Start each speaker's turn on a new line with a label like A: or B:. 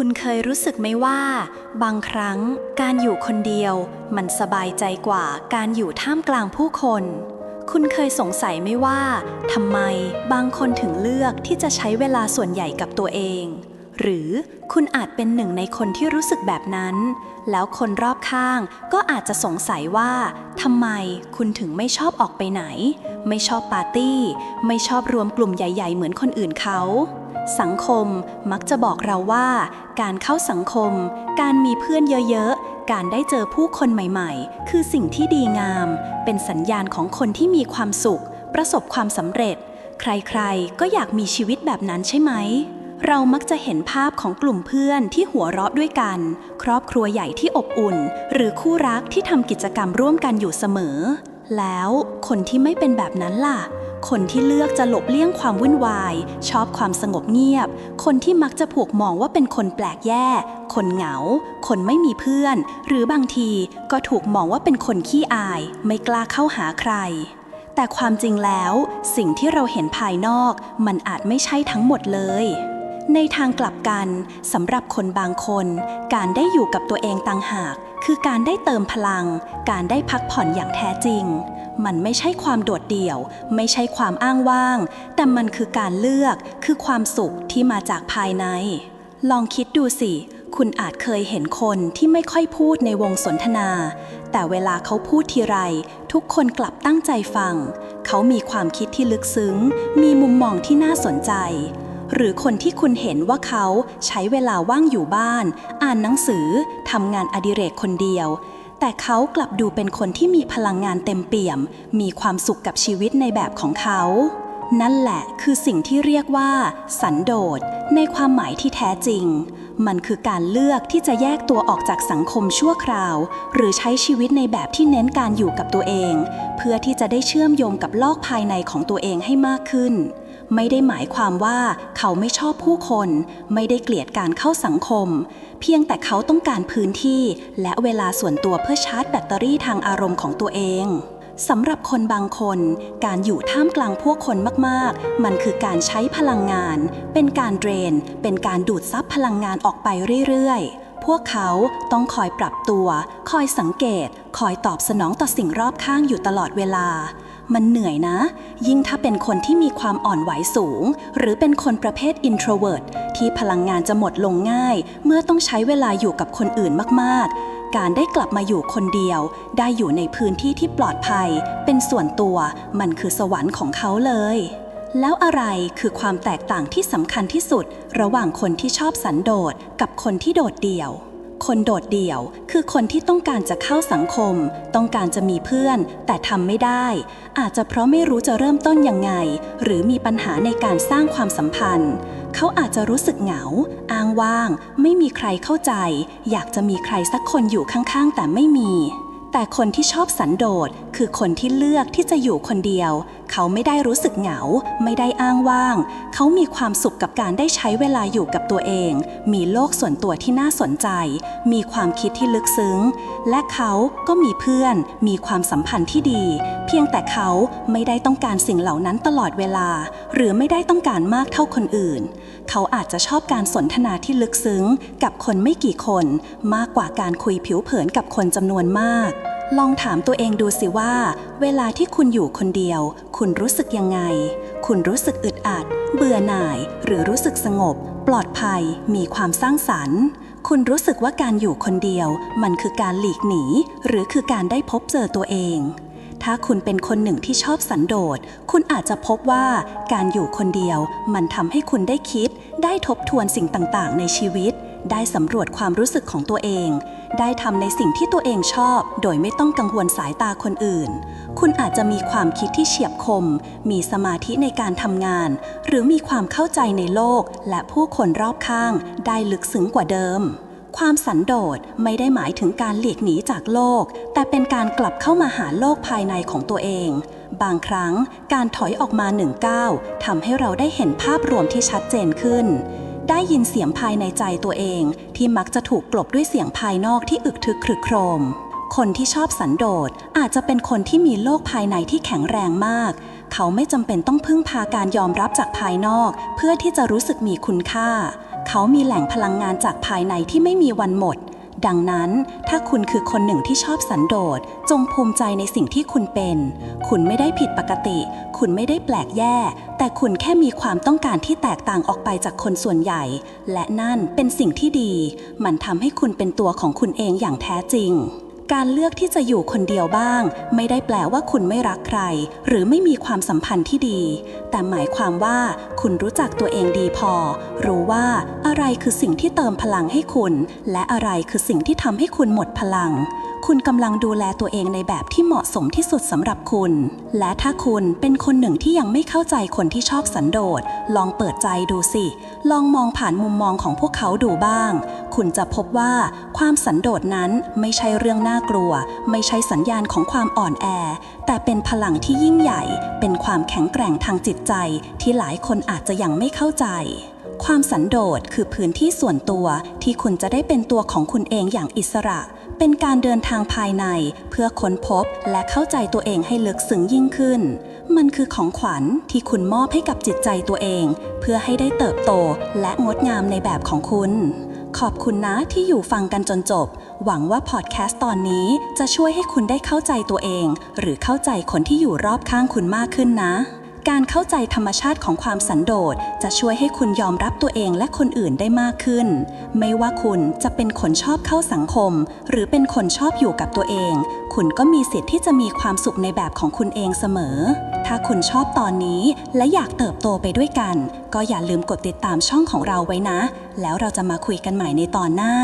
A: คุณเคยรู้สึกไหมว่า บางครั้งการอยู่คนเดียว มันสบายใจกว่าการอยู่ท่ามกลางผู้คน คุณเคยสงสัยไหมว่าทำไมบางคนถึงเลือกที่จะใช้เวลาส่วนใหญ่กับตัวเอง หรือคุณอาจเป็นหนึ่งในคนที่รู้สึกแบบนั้น แล้วคนรอบข้างก็อาจจะสงสัยว่าทำไมคุณถึงไม่ชอบออกไปไหน ไม่ชอบปาร์ตี้ ไม่ชอบรวมกลุ่มใหญ่ ๆ เหมือนคนอื่นเขา สังคมมักจะบอกเราว่า การเข้าสังคม การมีเพื่อนเยอะๆ การได้เจอผู้คนใหม่ๆ คือสิ่งที่ดีงาม เป็นสัญญาณของคนที่มีความสุข ประสบความสำเร็จ ใครๆ ก็อยากมีชีวิตแบบนั้นใช่ไหม เรามักจะเห็นภาพของกลุ่มเพื่อนที่หัวเราะด้วยกัน ครอบครัวใหญ่ที่อบอุ่น หรือคู่รักที่ทำกิจกรรมร่วมกันอยู่เสมอ แล้วคนที่ไม่เป็นแบบนั้นล่ะ คนที่เลือกจะหลบเลี่ยงความวุ่นวาย ชอบความสงบเงียบ คนที่มักจะผูกมองว่าเป็นคนแปลกแยกคนเหงา คนไม่มีเพื่อน หรือบางทีก็ถูกมองว่าเป็นคนขี้อาย ไม่กล้าเข้าหาใคร แต่ความจริงแล้ว สิ่งที่เราเห็นภายนอก มันอาจไม่ใช่ทั้งหมดเลย ในทางกลับกันสำหรับคนบางคน การได้อยู่กับตัวเองต่างหาก คือการได้เติมพลัง การได้พักผ่อนอย่างแท้จริง มันไม่ใช่ความโดดเดี่ยว ไม่ใช่ความอ้างว้าง แต่มันคือการเลือกคือความสุขที่มาจากภายใน ลองคิดดูสิ คุณอาจเคยเห็นคนที่ไม่ค่อยพูดในวงสนทนา แต่เวลาเขาพูดทีไร ทุกคนกลับตั้งใจฟัง เขามีความคิดที่ลึกซึ้ง มีมุมมองที่น่าสนใจ หรือคนที่คุณเห็นว่าเขาใช้เวลาว่างอยู่บ้าน อ่านหนังสือทำงานอดิเรกคนเดียว แต่เขากลับดูเป็นคนที่มีพลังงานเต็มเปี่ยม มีความสุขกับชีวิตในแบบของเขา นั่นแหละคือสิ่งที่เรียกว่า สันโดษในความหมายที่แท้จริง มันคือการเลือกที่จะแยกตัวออกจากสังคมชั่วคราว หรือใช้ชีวิตในแบบที่เน้นการอยู่กับตัวเอง เพื่อที่จะได้เชื่อมโยงกับโลกภายในของตัวเองให้มากขึ้น ไม่ได้หมายความว่าเขาไม่ชอบผู้คน ไม่ได้เกลียดการเข้าสังคม เพียงแต่เขาต้องการพื้นที่ และเวลาส่วนตัวเพื่อชาร์จแบตเตอรี่ทางอารมณ์ของตัวเองสำหรับคนบางคน การอยู่ท่ามกลางผู้คนมากๆ มันคือการใช้พลังงาน เป็นการเดรน เป็นการดูดซับพลังงานออกไปเรื่อยๆ พวกเขาต้องคอยปรับตัว คอยสังเกต คอยตอบสนองต่อสิ่งรอบข้างอยู่ตลอดเวลา มันเหนื่อยนะ ยิ่งถ้าเป็นคนที่มีความอ่อนไหวสูง หรือเป็นคนประเภท introvert ที่พลังงานจะหมดลงง่าย เมื่อต้องใช้เวลาอยู่กับคนอื่นมากๆ การได้กลับมาอยู่คนเดียว ได้อยู่ในพื้นที่ที่ปลอดภัย เป็นส่วนตัว มันคือสวรรค์ของเขาเลยแล้วอะไรคือความแตกต่างที่สำคัญที่สุด ระหว่างคนที่ชอบสันโดษกับคนที่โดดเดี่ยว คนโดดเดี่ยว คือคนที่ต้องการจะเข้าสังคม ต้องการจะมีเพื่อน แต่ทำไม่ได้ อาจจะเพราะไม่รู้จะเริ่มต้นยังไง หรือมีปัญหาในการสร้างความสัมพันธ์ เขาอาจจะรู้สึกเหงา อ้างว้าง ไม่มีใครเข้าใจ อยากจะมีใครสักคนอยู่ข้างๆ แต่ไม่มี แต่คนที่ชอบสันโดษคือคนที่เลือกที่จะอยู่คนเดียว เขาไม่ได้รู้สึกเหงา ไม่ได้อ้างว้าง เขามีความสุขกับการได้ใช้เวลาอยู่กับตัวเอง มีโลกส่วนตัวที่น่าสนใจ มีความคิดที่ลึกซึ้ง และเขาก็มีเพื่อน มีความสัมพันธ์ที่ดี เพียงแต่เขาไม่ได้ต้องการสิ่งเหล่านั้นตลอดเวลา หรือไม่ได้ต้องการมากเท่าคนอื่น เขาอาจจะชอบการสนทนาที่ลึกซึ้ง กับคนไม่กี่คน มากกว่าการคุยผิวเผินกับคนจำนวนมาก ลองถามตัวเองดูสิว่า เวลาที่คุณอยู่คนเดียว คุณรู้สึกยังไง คุณรู้สึกอึดอัด เบื่อหน่าย หรือรู้สึกสงบ ปลอดภัย มีความสร้างสรรค์ คุณรู้สึกว่าการอยู่คนเดียว มันคือการหลีกหนี หรือคือการได้พบเจอตัวเอง ถ้าคุณเป็นคนหนึ่งที่ชอบสันโดษ คุณอาจจะพบว่า การอยู่คนเดียว มันทำให้คุณได้คิด ได้ทบทวนสิ่งต่างๆ ในชีวิต ได้สำรวจความรู้สึกของตัวเอง ได้ทำในสิ่งที่ตัวเองชอบ โดยไม่ต้องกังวลสายตาคนอื่น คุณอาจจะมีความคิดที่เฉียบคม มีสมาธิในการทำงาน หรือมีความเข้าใจในโลก และผู้คนรอบข้าง ได้ลึกซึ้งกว่าเดิมความสันโดษไม่ได้หมายถึงการหลีกหนีจากโลก แต่เป็นการกลับเข้ามาหาโลกภายในของตัวเอง บางครั้งการถอยออกมาหนึ่งก้าวทำให้เราได้เห็นภาพรวมที่ชัดเจนขึ้น ได้ยินเสียงภายในใจตัวเอง ที่มักจะถูกกลบด้วยเสียงภายนอกที่อึกทึกครึกโครม คนที่ชอบสันโดษอาจจะเป็นคนที่มีโลกภายในที่แข็งแรงมาก เขาไม่จำเป็นต้องพึ่งพาการยอมรับจากภายนอก เพื่อที่จะรู้สึกมีคุณค่า เขามีแหล่งพลังงานจากภายในที่ไม่มีวันหมด ดังนั้น ถ้าคุณคือคนหนึ่งที่ชอบสันโดษ จงภูมิใจในสิ่งที่คุณเป็น คุณไม่ได้ผิดปกติ คุณไม่ได้แปลกแย่ แต่คุณแค่มีความต้องการที่แตกต่างออกไปจากคนส่วนใหญ่ และนั่นเป็นสิ่งที่ดี มันทำให้คุณเป็นตัวของคุณเองอย่างแท้จริง การเลือกที่จะอยู่คนเดียวบ้าง ไม่ได้แปลว่าคุณไม่รักใคร หรือไม่มีความสัมพันธ์ที่ดี แต่หมายความว่าคุณรู้จักตัวเองดีพอ รู้ว่าอะไรคือสิ่งที่เติมพลังให้คุณ และอะไรคือสิ่งที่ทำให้คุณหมดพลัง คุณกำลังดูแลตัวเองในแบบที่เหมาะสมที่สุดสำหรับคุณ และถ้าคุณเป็นคนหนึ่งที่ยังไม่เข้าใจคนที่ชอบสันโดษลองเปิดใจดูสิ ลองมองผ่านมุมมองของพวกเขาดูบ้าง คุณจะพบว่าความสันโดษนั้นไม่ใช่เรื่องน่ากลัว ไม่ใช่สัญญาณของความอ่อนแอ แต่เป็นพลังที่ยิ่งใหญ่ เป็นความแข็งแกร่งทางจิตใจ ที่หลายคนอาจจะยังไม่เข้าใจ ความสันโดษคือพื้นที่ส่วนตัวที่คุณจะได้เป็นตัวของคุณเองอย่างอิสระ เป็นการเดินทางภายในเพื่อค้นพบและเข้าใจตัวเองให้ลึกซึ้งยิ่งขึ้น มันคือของขวัญที่คุณมอบให้กับจิตใจตัวเอง เพื่อให้ได้เติบโตและงดงามในแบบของคุณ ขอบคุณนะที่อยู่ฟังกันจนจบ หวังว่าพอดแคสต์ตอนนี้จะช่วยให้คุณได้เข้าใจตัวเอง หรือเข้าใจคนที่อยู่รอบข้างคุณมากขึ้นนะ การเข้าใจธรรมชาติของความสันโดษจะช่วยให้คุณยอมรับตัวเองและคนอื่นได้มากขึ้น ไม่ว่าคุณจะเป็นคนชอบเข้าสังคม หรือเป็นคนชอบอยู่กับตัวเอง คุณก็มีสิทธิ์ที่จะมีความสุขในแบบของคุณเองเสมอ ถ้าคุณชอบตอนนี้และอยากเติบโตไปด้วยกัน ก็อย่าลืมกดติดตามช่องของเราไว้นะ แล้วเราจะมาคุยกันใหม่ในตอนหน้า